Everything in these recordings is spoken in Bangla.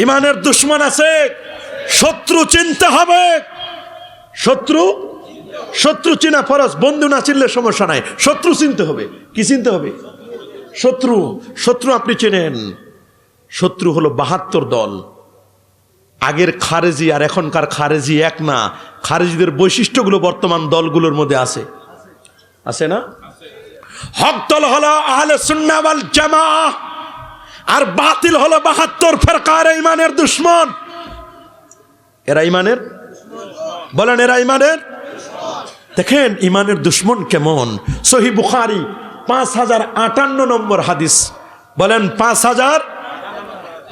ইমানের দুশ্মন আছে, শত্রু চিনতে হবে। শত্রু? শত্রু চিনা ফরজ, বন্ধু না চিনলে সমস্যা নাই। শত্রু চিনতে হবে। কি চিনতে হবে? শত্রু। শত্রু আপনি চেনেন। শত্রু হলো বাহাত্তর দল। আগের খারেজি আর এখনকার খারেজি এক না। খারেজিদের বৈশিষ্ট্যগুলো বর্তমান দলগুলোর মধ্যে আছে। আছে না? হক দল হলো আহলে সুন্নাওয়াল জামা আর বাতিল হলো বাহাত্তর ফেরকার ইমানের দুশ্মন। এরা ইমানের? বলেন, এরা ইমানের? দেখেন, ইমানের দুশ্মন কেমন? সহি বুখারি, পাঁচ হাজার আটান্ন নম্বর হাদিস। বলেন, পাঁচ হাজার?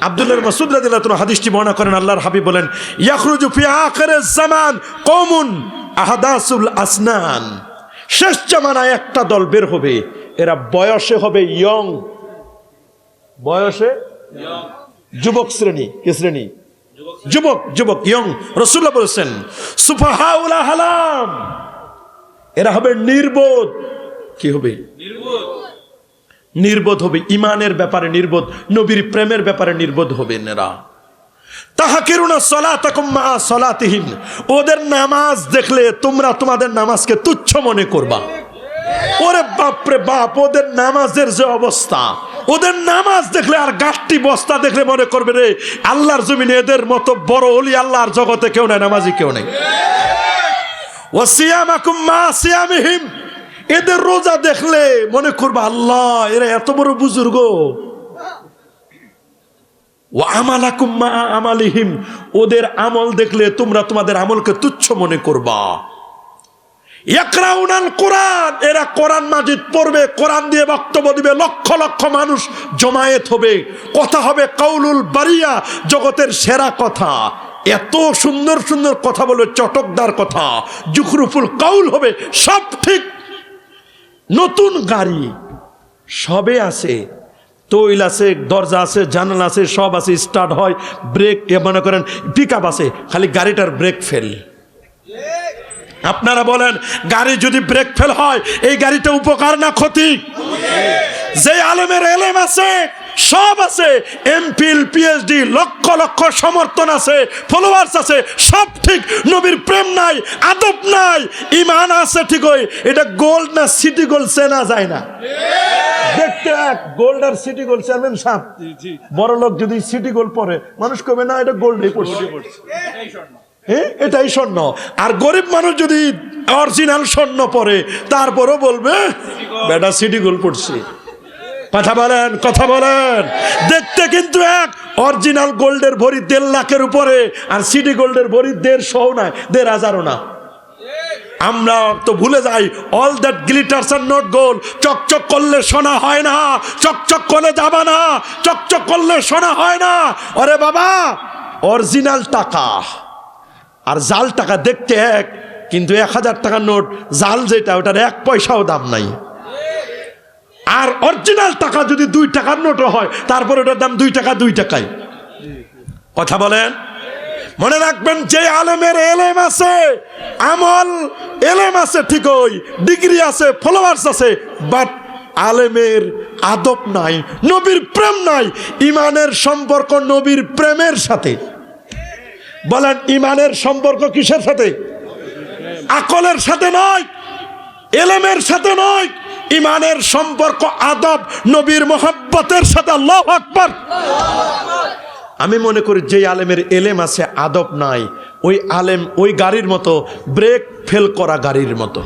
আব্দুল্লাহ মাসুদ রাদিয়াল্লাহু হাদিসটি বর্ণনা করেন, আল্লাহর হাবিব বলেন, ইয়াখরুজু ফি আখিরিজ জামান কওমুন আহাদাসুল আসনান। শেষ জামানায় একটা দল বের হবে, এরা বয়সে হবে ইয়ং বয়সে? যুবক শ্রেণি, কি শ্রেণি? যুবক যুবক, ইয়ং। রসুল্লাহ বলেছেন, সুফাহাউলা হালাম। এরা হবে নির্বোধ। কি হবে? নির্বোধ হবে। ইমানের ব্যাপারে নির্বোধ, নবীর প্রেমের ব্যাপারে নির্বোধ হবে এরা। তাহাকিরুনা সলাতাকুম মা সলাতিহিম। ওদের নামাজ দেখলে তোমরা তোমাদের নামাজকে তুচ্ছ মনে করবা। ওরে বাপরে বাপ, ওদের নামাজের যে অবস্থা। ওদের নামাজ দেখলে আর গাঠটি বস্তা দেখলে মনে করবে রে, আল্লাহর জমিনে এদের মতো বড় অলি আল্লাহর জগতে কেউ নেই, নামাজি কেউ নেই। ও সিয়ামাকুম মা সিয়ামিহিম, এদের রোজা দেখলে মনে করবে আল্লাহ, এরা এত বড় বুজুর্গ। ও আমালাকুম মা আমালিহিম, ওদের আমল দেখলে তোমরা তোমাদের আমলকে তুচ্ছ মনে করবা। একরাউনাল কোরআন, এরা কোরআন মাজিদ পড়বে, কোরআন দিয়ে বক্তব্য দিবে, লক্ষ লক্ষ মানুষ জমায়েত হবে। কথা হবে কাউলুল বারিয়া, জগতের সেরা কথা। এত সুন্দর সুন্দর কথা বলে চটকদার কথা। জুখরুফুল কাউল হবে, সব ঠিক। নতুন গাড়ি, সবে আছে। তৈল আছে, দরজা আছে, জানালা আছে, সব আছে, স্টার্ট হয়, ব্রেক, এ মনে করেন পিক আছে। খালি গাড়িটার ব্রেক ফেল। আপনারা বলেন গাড়ি যদি ব্রেক ফেল হয় এই গাড়িটা উপকার না ক্ষতি? যে আলেমের এলেম আছে সব আছে এমপিল পিএইচডি লক্ষ লক্ষ সমর্থন আছে ফলোয়ার্স আছে সব ঠিক নবীর প্রেম নাই আদব নাই ইমান আছে ঠিকই এটা গোল্ড না সিটি গোল্ড চেনা যায় না। দেখতে এক গোল্ড আর সিটি গোল্ড চেয়ারম্যান সাহেব। বড় লোক যদি সিটি গোল্ড পরে মানুষ কবে না এটা গোল্ডই পড়ছে। হ্যাঁ এটাই স্বর্ণ। আর গরিব মানুষ যদি অরিজিনাল স্বর্ণ পরে, তারপরও বলবে, বেটা, সিটি গোল পড়ছে। কথা বলেন কথা বলেন। দেখতে কিন্তু এক অরিজিনাল গোল্ডের ভরি দেড় লাখের উপরে, আর সিটি গোল্ডের ভরি দেড় শো না দেড় হাজারও না। আমরা তো ভুলে যাই all that glitters are not gold চকচক করলে সোনা হয় না, চকচক করলে যাবা না, চকচক করলে সোনা হয় না। আরে বাবা অরিজিনাল টাকা। আর জাল টাকা দেখতে এক, কিন্তু এক হাজার টাকার নোট, জাল যেটা, ওটার এক পয়সাও দাম নাই। আর অরিজিনাল টাকা যদি দুই টাকার নোটও হয়, তারপর ওটার দাম দুই টাকা, দুই টাকায়। কথা বলেন? মনে রাখবেন, যে আলেমের এলেম আছে, আমল এলেম আছে ঠিক ওই ডিগ্রি আছে ফলোয়ার্স আছে বাট আলেমের আদব নাই, নবীর প্রেম নাই, ইমানের সম্পর্ক নবীর প্রেমের সাথে। বলেন, ইমানের সম্পর্ক কিসের সাথে? আকলের সাথে নয়, এলেমের সাথে নয়, ইমানের সম্পর্ক আদব, নবীর মোহাব্বতের সাথে। আল্লাহ আকবর। আমি মনে করি যে আলেমের এলেম আছে, আদব নাই, ওই আলেম ওই গাড়ির মতো, ব্রেক ফেল করা গাড়ির মতো।